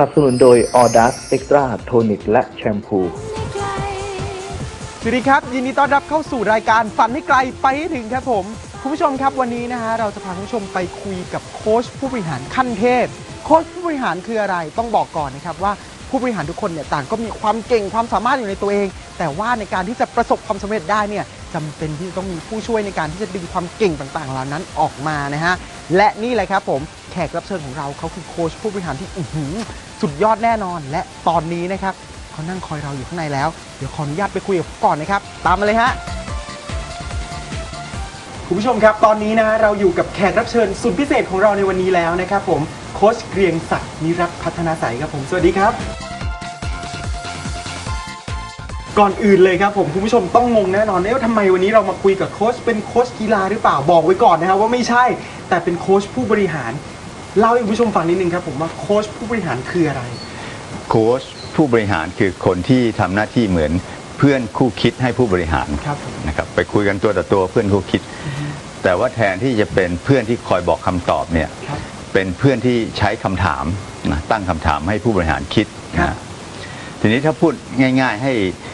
นับสนุนโดย Audas Extra Tonic และแชมพู สวัสดีครับ ยินดีต้อนรับเข้าสู่รายการฝันให้ไกลไปให้ถึงครับผม คุณผู้ชมครับวันนี้นะฮะเราจะพาคุณผู้ชมไปคุยกับโค้ชผู้บริหารขั้นเทพ โค้ชผู้บริหารคืออะไรต้องบอกก่อนนะครับว่าผู้บริหารทุกคนเนี่ยต่างก็มีความเก่งความสามารถอยู่ในตัวเอง แต่ว่าในการที่จะประสบความสำเร็จได้เนี่ยจำเป็นที่จะต้องมีผู้ช่วยในการที่จะดึงความเก่งต่างๆ เหล่านั้นออกมานะฮะ และนี่เลยครับผมแขกรับเชิญของเราเขาคือโค้ชผู้บริหารที่อื้อหือสุดยอดแน่นอน และตอนนี้นะครับเขานั่งคอยเราอยู่ข้างในแล้ว เดี๋ยวขออนุญาตไปคุยกับเขาก่อนนะครับ ตามมาเลยฮะ คุณผู้ชมครับ ตอนนี้นะเราอยู่กับแขกรับเชิญสุดพิเศษของเราในวันนี้แล้วนะครับผมโค้ชเกรียงศักดิ์นิรักษ์พัฒนาสายครับผมสวัสดีครับ ก่อนอื่นเลยครับผมคุณผู้ชมต้องงงแน่นอนว่าทำไมวันนี้เรามาคุยกับโค้ชเป็นโค้ชกีฬาหรือเปล่าบอกไว้ก่อนนะครับว่าไม่ใช่แต่เป็นโค้ชผู้บริหารเล่าให้คุณผู้ชมฟังนิดนึงครับผมว่าโค้ชผู้บริหารคืออะไร โค้ชผู้บริหารคือคนที่ทำหน้าที่เหมือนเพื่อนคู่คิดให้ผู้บริหารครับผม นะครับไปคุยกันตัวต่อตัวเพื่อนคู่คิด แต่ว่าแทนที่จะเป็นเพื่อนที่คอยบอกคำตอบเนี่ย ครับ เป็นเพื่อนที่ใช้คำถามนะตั้งคำถามให้ผู้บริหารคิดครับ นะทีนี้ถ้าพูดง่าย ๆ ให้เอ่อ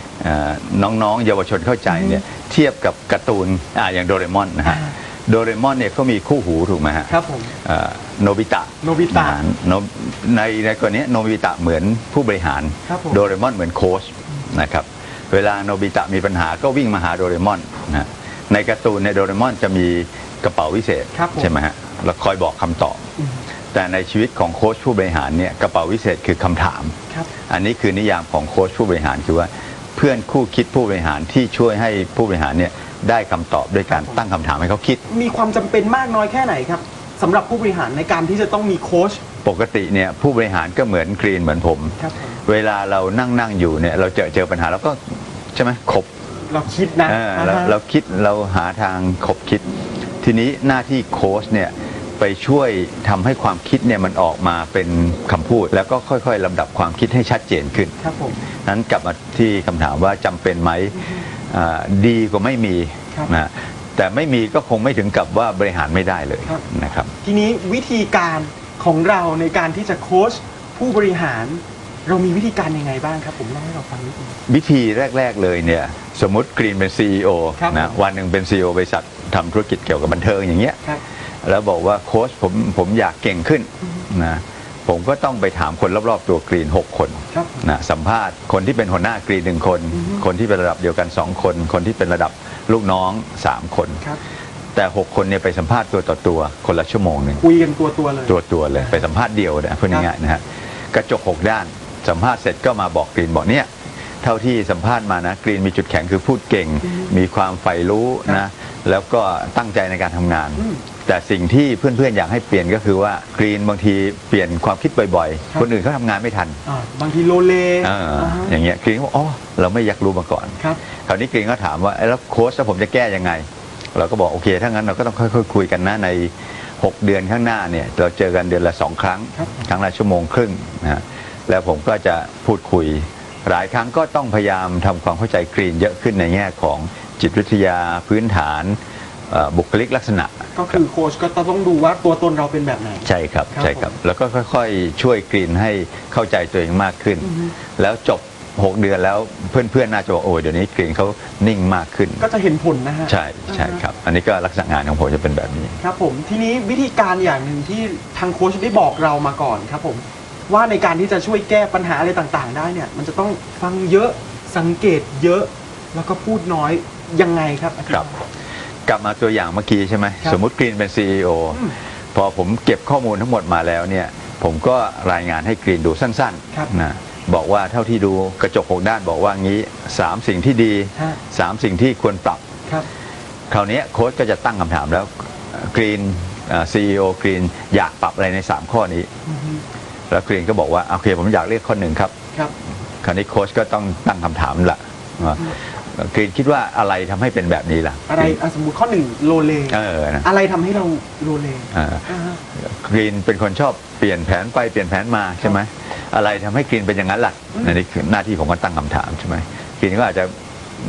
น้องๆ เยาวชนเข้าใจเนี่ยเทียบกับการ์ตูนอ่าอย่างโดเรมอนนะฮะอ่าโดเรมอนเนี่ยเขามีคู่หูถูกไหมฮะครับผมเอ่อโนบิตะโนบิตะอ่าโนในในกรณีโนบิตะเหมือนผู้บริหารครับผมโดเรมอนเหมือนโค้ชนะครับเวลาโนบิตะมีปัญหาก็วิ่งมาหาโดเรมอนนะในการ์ตูนในโดเรมอนจะมีกระเป๋าวิเศษครับผมใช่ไหมฮะแล้วคอยบอกคำตอบอืมแต่ในชีวิตของโค้ชผู้บริหารเนี่ยกระเป๋าวิเศษคือคำถามครับอันนี้คือนิยามของโค้ชผู้บริหารคือว่า เพื่อนคู่คิดผู้บริหารที่ช่วยให้ผู้บริหารเนี่ยได้คำตอบด้วยการตั้งคำถามให้เขาคิด มีความจำเป็นมากน้อยแค่ไหนครับสำหรับผู้บริหารในการที่จะต้องมีโค้ช ปกติเนี่ยผู้บริหารก็เหมือนกรีนเหมือนผม ครับผม เวลาเรานั่งนั่งอยู่เนี่ยเราเจอเจอปัญหาเราก็ใช่ไหมขบเราคิดนะเออเราอ่าฮะ เราคิดเราหาทางขบคิด ทีนี้หน้าที่โค้ชเนี่ย ไปช่วยทำให้ความคิดเนี่ยมันออกมาเป็นคำพูด แล้วก็ค่อยๆลำดับความคิดให้ชัดเจนขึ้น ครับผม นั้นกลับมาที่คำถามว่าจำเป็นไหมอ่าดีกว่าไม่มีครับนะแต่ไม่มีก็คงไม่ถึงกับว่าบริหารไม่ได้เลยครับ นะครับ ทีนี้วิธีการของเราในการที่จะโค้ชผู้บริหาร เรามีวิธีการยังไงบ้างครับ ผมเล่าให้เราฟังนิดนึง วิธีแรก ๆ เลยเนี่ยสมมติกรีนเป็น CEO ครับ นะผมวันหนึ่งเป็น CEO บริษัททำธุรกิจเกี่ยวกับบันเทิงอย่างเงี้ย ครับ แล้วบอกว่าโค้ชผมผมอยากเก่งขึ้นนะผมก็ต้องไปถามคนรอบๆตัวกรีน 6 คนครับนะสัมภาษณ์คนที่เป็นหัวหน้ากรีนหนึ่งคน คนที่เป็นระดับเดียวกัน 2 คน คนที่เป็นระดับลูกน้อง 3 คนครับแต่ 6 คนเนี่ยไปสัมภาษณ์ตัวต่อตัว คนละชั่วโมงหนึ่งคุยกันตัวตัวๆเลยตัวตัวๆเลยไปสัมภาษณ์เดียวนะพูดง่ายๆนะฮะกระจก 6 ด้าน สัมภาษณ์เสร็จก็มาบอกกรีนบอกเนี่ยเท่าที่สัมภาษณ์มานะกรีนมีจุดแข็งคือพูดเก่ง มีความใฝ่รู้ครันะบแล้วก็ตั้งใจในการทำงานอืม แต่สิ่งที่เพื่อนๆอยากให้เปลี่ยนก็คือว่ากรีนบางทีเปลี่ยนความคิดบ่อยครับๆคนอื่นเขาทำงานไม่ทัน อ่าบางทีโลเลเอออ่าฮะ อย่างเงี้ยกรีนก็บอกอ๋อเราไม่อยากรู้มาก่อน ครับ คราวนี้กรีนก็ถามว่าเอ้ยแล้วโค้ชแล้วผมจะแก้ยังไง เราก็บอกโอเค ถ้างั้นเราก็ต้องค่อยๆคุยกันนะใน 6 เดือนข้างหน้าเนี่ยเราเจอกันเดือนละ 2 ครั้ง ครับ ครั้งละชั่วโมงครึ่งนะฮะแล้วผมก็จะพูดคุย หลายครั้งก็ต้องพยายามทำความเข้าใจกรีนเยอะขึ้นในแง่ของจิตวิทยาพื้นฐาน เอ่อบุคลิกลักษณะก็คือโค้ชก็ต้องดูว่าตัวตนเราเป็นแบบไหน ใช่ครับครับใช่ครับ ผมแล้วก็ค่อยๆ ช่วยกรีนให้เข้าใจตัวเองมากขึ้น อือฮึ แล้วจบ 6 เดือนแล้วเพื่อนๆน่าจะบอกโอ้ยเดี๋ยวนี้กรีนเขานิ่งมากขึ้น ก็จะเห็นผลนะฮะใช่ใช่ครับ อันนี้ก็ลักษณะงานของผมจะเป็นแบบนี้ ครับผมทีนี้วิธีการอย่างหนึ่งที่ทางโค้ชได้บอกเรามาก่อนครับผมว่าในการที่จะช่วยแก้ปัญหาอะไรต่างๆ ได้เนี่ย มันจะต้องฟังเยอะสังเกตเยอะ แล้วก็พูดน้อยยังไงครับอาจาครับย์ กลับมาตัวอย่างเมื่อกี้ใช่ไหมครับสมมุติกรีนเป็น CEO อืมพอผมเก็บข้อมูลทั้งหมดมาแล้วเนี่ยผมก็รายงานให้กรีนดูสั้นครับๆนะบอกว่าเท่าที่ดูกระจกหกด้านบอกว่างี้สามสิ่งที่ดีฮะสามสิ่งที่ควรปรับครับคราวนี้โค้ชก็จะตั้งคำถามแล้วกรีนซีอีโอกรีนอยากปรับอะไรใน 3 ข้อนี้อือฮึแล้วกรีนก็บอกว่าโอเคผมอยากเลือกข้อหนึ่งครับ ครับคราวนี้โค้ชก็ต้องตั้งคำถามละ ว่ากรีนคิดว่าอะไรทำให้เป็นแบบนี้ล่ะ อะไรอะสมมติข้อหนึ่งโลเลเออนะอะไรทำให้เราโลเลอ่าอ่าฮะกรีนเป็นคนชอบเปลี่ยนแผนไปเปลี่ยนแผนมาใช่ไหมอะไรทำให้กรีนเป็นอย่างนั้นล่ะอืมอันนี้คือหน้าที่ผมก็ตั้งคำถามใช่ไหมกรีนก็อาจจะ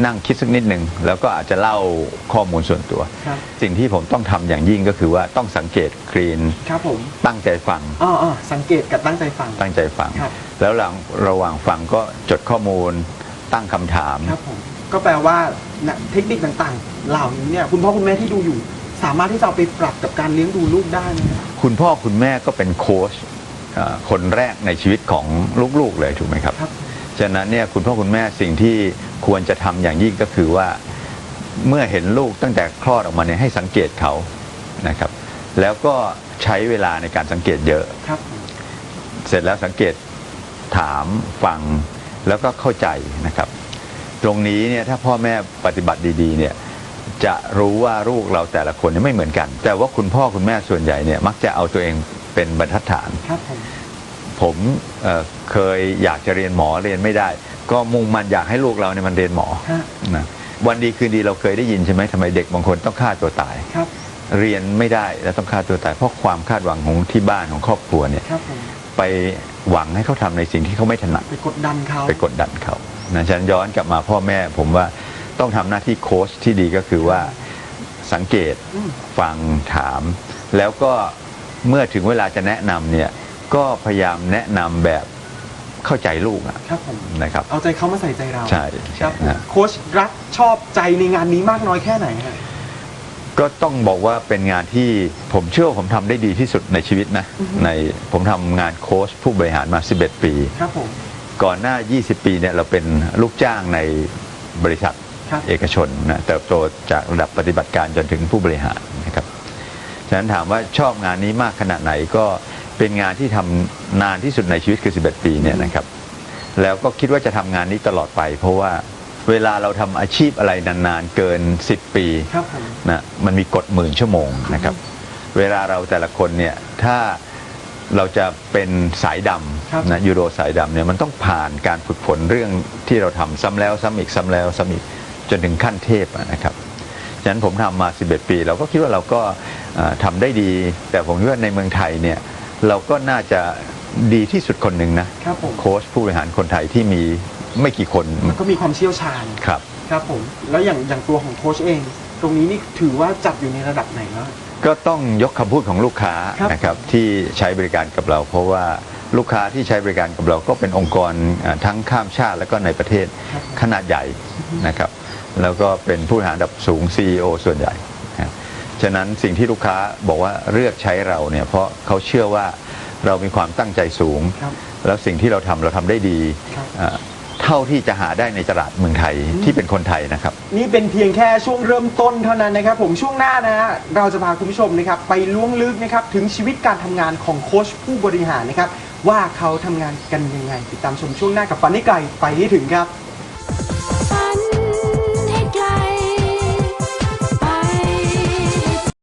นั่งคิดสักนิดหนึ่งแล้วก็อาจจะเล่าข้อมูลส่วนตัวครับสิ่งที่ผมต้องทำอย่างยิ่งก็คือว่าต้องสังเกตกรีนครับผมตั้งใจฟังอ๋ออ๋อสังเกตกับตั้งใจฟังตั้งใจฟังครับแล้วหลังระหว่างฟังก็จดข้อมูลตั้งคำถามครับผม ก็แปลว่าน่ะเทคนิคต่างๆ เหล่านี้เนี่ยคุณพ่อคุณแม่ที่ดูอยู่ สามารถที่จะเอาไปปรับกับการเลี้ยงดูลูกได้ไหมครับ คุณพ่อคุณแม่ก็เป็นโค้ชเอ่อคนแรกในชีวิตของลูกๆเลยถูกไหมครับ ครับ ฉะนั้นเนี่ยคุณพ่อคุณแม่สิ่งที่ควรจะทำอย่างยิ่งก็คือว่าเมื่อเห็นลูกตั้งแต่คลอดออกมาเนี่ยให้สังเกตเขานะครับ แล้วก็ใช้เวลาในการสังเกตเยอะ ครับผมเสร็จแล้วสังเกตถามฟังแล้วก็เข้าใจนะครับ ตรงนี้เนี่ยถ้าพ่อแม่ปฏิบัติดีๆเนี่ยจะรู้ว่าลูกเราแต่ละคนเนี่ยไม่เหมือนกัน แต่ว่าคุณพ่อคุณแม่ส่วนใหญ่เนี่ยมักจะเอาตัวเองเป็นบรรทัดฐาน ครับผมผมเอ่อเคยอยากจะเรียนหมอเรียนไม่ได้ ก็มุ่งมันอยากให้ลูกเราเนี่ยมันเรียนหมอฮะนะวันดีคืนดีเราเคยได้ยินใช่ไหมทำไมเด็กบางคนต้องฆ่าตัวตาย ครับเรียนไม่ได้แล้วต้องฆ่าตัวตาย เพราะความคาดหวังของที่บ้านของครอบครัวเนี่ยครับผมไปหวังให้เขาทำในสิ่งที่เขาไม่ถนัดไปกดดันเขา ไปกดดันเขา นะฉะนันย้อนกลับมาพ่อแม่ ผมว่าต้องทำหน้าที่โค้ชที่ดีก็คือว่าสังเกตอืมฟังถาม แล้วก็เมื่อถึงเวลาจะแนะนำเนี่ยก็พยายามแนะนำแบบเข้าใจลูกอะครับผมนะครับเอาใจเขามาใส่ใจเราใช่ครับผมนะโค้ชรักชอบใจในงานนี้มากน้อยแค่ไหนฮะก็ต้องบอกว่าเป็นงานที่ผมเชื่อว่าผมทำได้ดีที่สุดในชีวิตนะอือฮึในผมทำงานโค้ชผู้บริหารมา 11 ปีครับผม ก่อนหน้า 20 ปีเนี่ยเราเป็นลูกจ้างในบริษัทครับเอกชนนะเติบโตจากระดับปฏิบัติการจนถึงผู้บริหารนะครับฉะนั้นถามว่าชอบงานนี้มากขนาดไหนก็เป็นงานที่ทำนานที่สุดในชีวิตคือ 11 ปีเนี่ยนะครับ แล้วก็คิดว่าจะทำงานนี้ตลอดไป เพราะว่าเวลาเราทำอาชีพอะไรนานๆเกิน 10 ปีครับผมนะมันมีกฎหมื่นชั่วโมงนะครับ เวลาเราแต่ละคนเนี่ยถ้าเราจะเป็นสายดครับำ นะยูโรสายดำเนี่ยมันต้องผ่านการฝึกฝนเรื่องที่เราทำซ้ำแล้วซ้ำอีกซ้ำแล้วซ้ำอีกจนถึงขั้นเทพอะนะครับฉะนั้นผมทำมา 11 ปี เราก็คิดว่าเราก็เอ่อทำได้ดี แต่ผมคิดว่าในเมืองไทยเนี่ยเราก็น่าจะดีที่สุดคนหนึ่งนะครับผมโค้ชผู้บริหารคนไทยที่มีไม่กี่คนมันก็มีความเชี่ยวชาญครับครับผมแล้วอย่างอย่างตัวของโค้ชเอง ตรงนี้นี่ถือว่าจัดอยู่ในระดับไหนแล้วก็ต้องยกคำพูดของลูกค้าครับนะครับที่ใช้บริการกับเรา เพราะว่า ลูกค้าที่ใช้บริการกับเราก็เป็นองค์กรอ่าทั้งข้ามชาติและก็ในประเทศครับขนาดใหญ่นะครับ แล้วก็เป็นผู้บริหารระดับสูง CEO ส่วนใหญ่นะครับฉะนั้นสิ่งที่ลูกค้าบอกว่าเลือกใช้เราเนี่ยเพราะเขาเชื่อว่าเรามีความตั้งใจสูงครับแล้วสิ่งที่เราทำเราทำได้ดีครับอ่าเท่าที่จะหาได้ในตลาดเมืองไทยที่เป็นคนไทยนะครับ นี่เป็นเพียงแค่ช่วงเริ่มต้นเท่านั้นนะครับ ผมช่วงหน้านะฮะเราจะพาคุณผู้ชมนะครับไปล้วงลึกนะครับถึงชีวิตการทำงานของโค้ชผู้บริหารนะครับ ว่าเขาทำงานกันยังไง ติดตามชมช่วงหน้ากับฟันนี่ไกลไปให้ถึงครับ